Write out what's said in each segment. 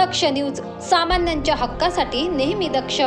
दक्ष news सामान्यांच्या हक्कासाठी नेहमी दक्ष.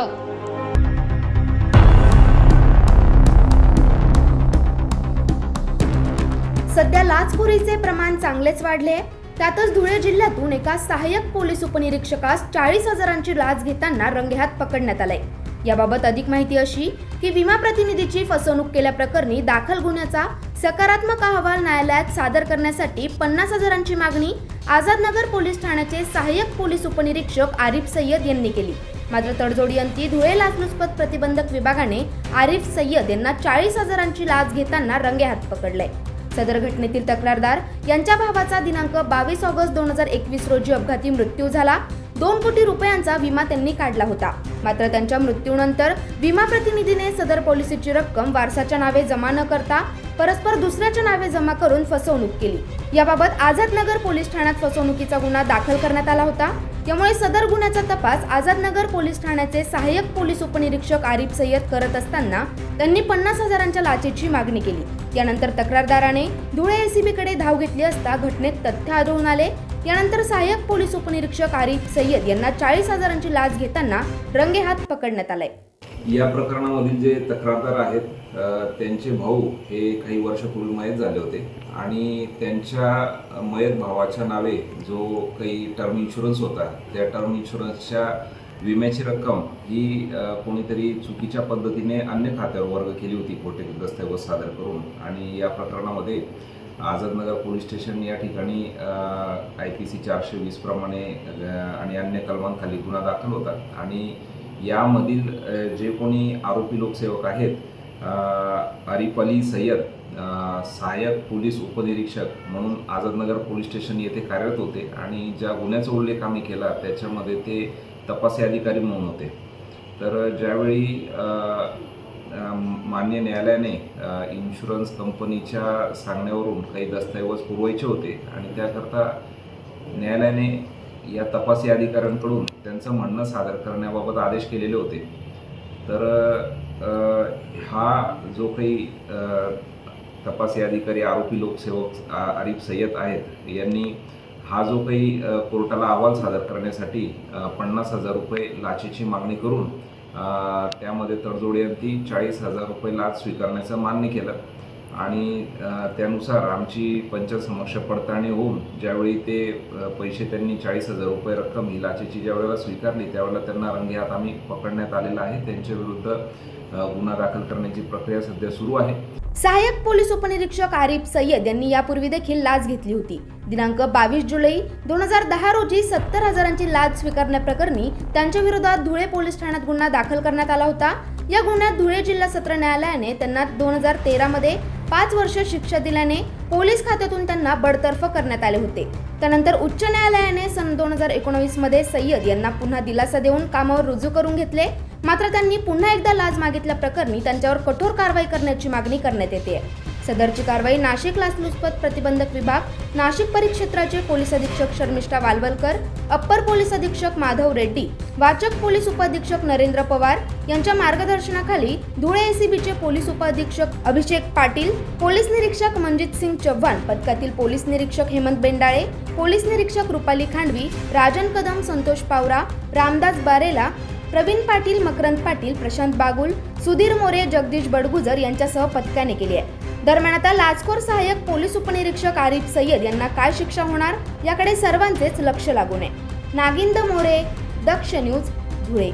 सध्या लाचखोरीचे प्रमाण चांगलेच वाढले. त्यातच धुळे जिल्ह्यातून एका सहाय्यक पोलीस उपनिरीक्षकास चाळीस हजारांची लाच घेताना रंगेहात पकडण्यात आलंय. याबाबत अधिक माहिती अशी की विमा प्रतिनिधीची फसवणूक केल्याप्रकरणी दाखल गुन्ह्याचा सकारात्मक अहवाल न्यायालयात सादर करण्यासाठी पन्नास हजारांची मागणी आझादनगर पोलीस ठाण्याचे सहाय्यक पोलीस उपनिरीक्षक आरिफ सय्यद यांनी केली. मात्र तडजोडी अंती धुळे लाचलुचपत प्रतिबंधक विभागाने आरिफ सय्यद यांना चाळीस हजारांची लाच घेताना रंगेहात पकडलंय सदर घटनेतील तक्रारदार यांच्या भावाचा दिनांक बावीस ऑगस्ट दोन हजार एकवीस रोजी अपघाती मृत्यू झाला. दोन कोटी रुपयांचा विमा त्यांनी काढला होता. मात्र त्यांच्या मृत्यूनंतर विमा प्रतिनिधीने सदर पॉलिसीची रक्कम वारसाच्या नावे जमा न करता परस्पर दुसऱ्याच्या नावे जमा करून फसवणूक केली. याबाबत आझादनगर पोलीस ठाण्यात फसवणुकीचा गुन्हा दाखल करण्यात आला होता. त्यामुळे सदर गुन्ह्याचा तपास आझादनगर पोलीस ठाण्याचे सहाय्यक पोलीस उपनिरीक्षक आरिफ सय्यद करत असताना त्यांनी पन्नास हजारांच्या लाचेची मागणी केली. यानंतर तक्रारदाराने धुळे एसीबीकडे धाव घेतली असता घटनेत तथ्य आढळून आले. यानंतर सहाय्यक पोलीस उपनिरीक्षक आरिफ सय्यद यांना चाळीस हजारांची लाच घेताना रंगेहात पकडण्यात आलंय. या प्रकरणामधील जे तक्रारदार आहेत त्यांचे भाऊ हे काही वर्षपूर्वी मयत झाले होते आणि त्यांच्या मयत भावाच्या नावे जो काही टर्म इन्शुरन्स होता त्या टर्म इन्शुरन्सच्या विम्याची रक्कम ही कोणीतरी चुकीच्या पद्धतीने अन्य खात्यावर वर्ग केली होती खोटे दस्तऐवज सादर करून. आणि या प्रकरणामध्ये आझादनगर पोलीस स्टेशन या ठिकाणी आय पी सी चारशे वीस प्रमाणे आणि अन्य कलमांखाली गुन्हा दाखल होता आणि यामधील जे कोणी आरोपी लोकसेवक आहेत अ, आरिफ अली सय्यद सहाय्यक पोलीस उपनिरीक्षक म्हणून आझादनगर पोलीस स्टेशन येथे कार्यरत होते आणि ज्या गुन्ह्याचा उल्लेख आम्ही केला त्याच्यामध्ये ते तपासी अधिकारी म्हणून होते. तर ज्यावेळी मान्य न्यायालयाने इन्शुरन्स कंपनीच्या सांगण्यावरून काही दस्तऐवज पुरवायचे होते आणि त्याकरता न्यायालयाने या तपासी अधिकाऱ्यांकडून त्यांचं म्हणणं सादर करण्याबाबत आदेश केलेले होते. तर हा जो काही तपासी अधिकारी आरोपी लोकसेवक अरिफ आरिफ सय्यद आहेत यांनी हा जो काही कोर्टाला अहवाल सादर करण्यासाठी पन्नास हजार रुपये लाचेची मागणी करून त्यामध्ये त्यामध्ये तडजोडीअंती चाळीस हजार रुपये लाच स्वीकारण्याचं मान्य केलं. आणि त्यानुसार आमची पंचसमक्ष पडताळणी होऊन ज्यावेळी ते पैसे त्यांनी चाळीस हजार रुपये रक्कम ही लाचेची ज्यावेळेला स्वीकारली त्यावेळेला त्यांना रंगेहात आम्ही पकडण्यात आलेला आहे. त्यांच्या विरुद्ध गुन्हा दाखल करण्याची प्रक्रिया सध्या सुरू आहे. सहाय्यक पोलीस उपनिरीक्षक आरिफ सय्यद यांनी यापूर्वी देखील लाच घेतली होती. दिनांक बावीस जुलै दोन हजार दहा रोजी सत्तर हजारांची लाच स्वीकारण्याप्रकरणी त्यांच्या विरोधात धुळे पोलीस ठाण्यात गुन्हा दाखल करण्यात आला होता. या गुन्ह्यात धुळे जिल्हा सत्र न्यायालयाने त्यांना दोन हजार तेरा मध्ये पाच वर्ष शिक्षा दिल्याने पोलीस खात्यातून त्यांना बडतर्फ करण्यात आले होते. त्यानंतर उच्च न्यायालयाने सन दोन हजार एकोणवीसमध्ये सय्यद यांना पुन्हा दिलासा देऊन कामावर रुजू करून घेतले. मात्र त्यांनी पुन्हा एकदा लाच मागितल्या प्रकरणी त्यांच्यावर कठोर कारवाई करण्याची मागणी करण्यात येते. सदरची कारवाई नाशिक लाचलुचपत प्रतिबंधक विभाग नाशिक परिक्षेत्राचे पोलीस अधीक्षक शर्मिष्ठा वालवलकर अप्पर पोलीस अधीक्षक माधव रेड्डी वाचक पोलीस उपअधीक्षक नरेंद्र पवार यांच्या मार्गदर्शनाखाली धुळे एसीबीचे पोलीस उपअधीक्षक अभिषेक पाटील पोलीस निरीक्षक मनजित सिंग चव्हाण पथकातील पोलीस निरीक्षक हेमंत बेंडाळे पोलीस निरीक्षक रुपाली खांडवी राजन कदम संतोष पावरा रामदास बारेला प्रवीण पाटील मकरंद पाटील प्रशांत बागुल सुधीर मोरे जगदीश बडगुजर यांच्यासह पथकाने केली आहे. दरम्यान आता लाचखोर सहाय्यक पोलीस उपनिरीक्षक आरिफ सय्यद यांना काय शिक्षा होणार? याकडे सर्वांचेच लक्ष लागू नये नागिंद मोरे दक्ष न्यूज धुळे.